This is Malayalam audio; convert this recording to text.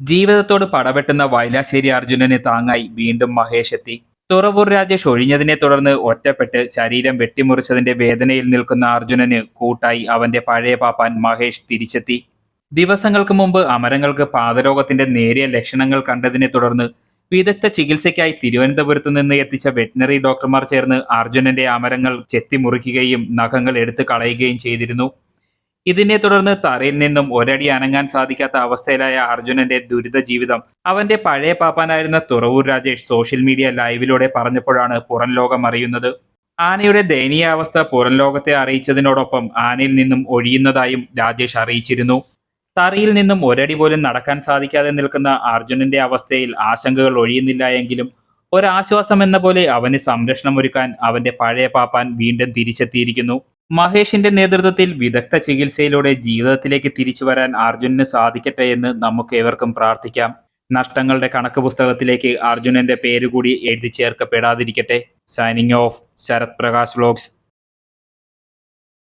ജീവിതത്തോട് പടവെട്ടുന്ന വയലാശ്ശേരി അർജുനന് താങ്ങായി വീണ്ടും മഹേഷ് എത്തി. തുറവൂർ രാജേഷ് ഒഴിഞ്ഞതിനെ തുടർന്ന് ഒറ്റപ്പെട്ട് ശരീരം വെട്ടിമുറിച്ചതിന്റെ വേദനയിൽ നിൽക്കുന്ന അർജുനന് കൂട്ടായി അവന്റെ പഴയ പാപ്പാൻ മഹേഷ് തിരിച്ചെത്തി. ദിവസങ്ങൾക്ക് മുമ്പ് അമരങ്ങൾക്ക് പാതരോഗത്തിന്റെ നേരിയ ലക്ഷണങ്ങൾ കണ്ടതിനെ തുടർന്ന് വിദഗ്ധ ചികിത്സയ്ക്കായി തിരുവനന്തപുരത്ത് നിന്ന് എത്തിച്ച വെറ്റിനറി ഡോക്ടർമാർ ചേർന്ന് അർജുനന്റെ അമരങ്ങൾ ചെത്തിമുറിക്കുകയും നഖങ്ങൾ എടുത്തു കളയുകയും ചെയ്തിരുന്നു. ഇതിനെ തുടർന്ന് തറയിൽ നിന്നും ഒരടി അനങ്ങാൻ സാധിക്കാത്ത അവസ്ഥയിലായ അർജുനന്റെ ദുരിത ജീവിതം അവന്റെ പഴയ പാപ്പാനായിരുന്ന തുറവൂർ രാജേഷ് സോഷ്യൽ മീഡിയ ലൈവിലൂടെ പറഞ്ഞപ്പോഴാണ് പുറം ലോകം അറിയുന്നത്. ആനയുടെ ദയനീയാവസ്ഥ പുറം ലോകത്തെ അറിയിച്ചതിനോടൊപ്പം ആനയിൽ നിന്നും ഒഴിയുന്നതായും രാജേഷ് അറിയിച്ചിരുന്നു. തറയിൽ നിന്നും ഒരടി പോലും നടക്കാൻ സാധിക്കാതെ നിൽക്കുന്ന അർജുനന്റെ അവസ്ഥയിൽ ആശങ്കകൾ ഒഴിയുന്നില്ല എങ്കിലും ഒരാശ്വാസം എന്ന പോലെ അവന് സംരക്ഷണം ഒരുക്കാൻ അവന്റെ പഴയ പാപ്പാൻ വീണ്ടും തിരിച്ചെത്തിയിരിക്കുന്നു. മഹേഷിന്റെ നേതൃത്വത്തിൽ വിദഗ്ധ ചികിത്സയിലൂടെ ജീവിതത്തിലേക്ക് തിരിച്ചു വരാൻ അർജുനന് സാധിക്കട്ടെ എന്ന് നമുക്ക് ഏവർക്കും പ്രാർത്ഥിക്കാം. നഷ്ടങ്ങളുടെ കണക്ക് പുസ്തകത്തിലേക്ക് അർജുനന്റെ പേര് കൂടി എഴുതി ചേർക്കപ്പെടാതിരിക്കട്ടെ. Signing off Sarath Prakash vlogs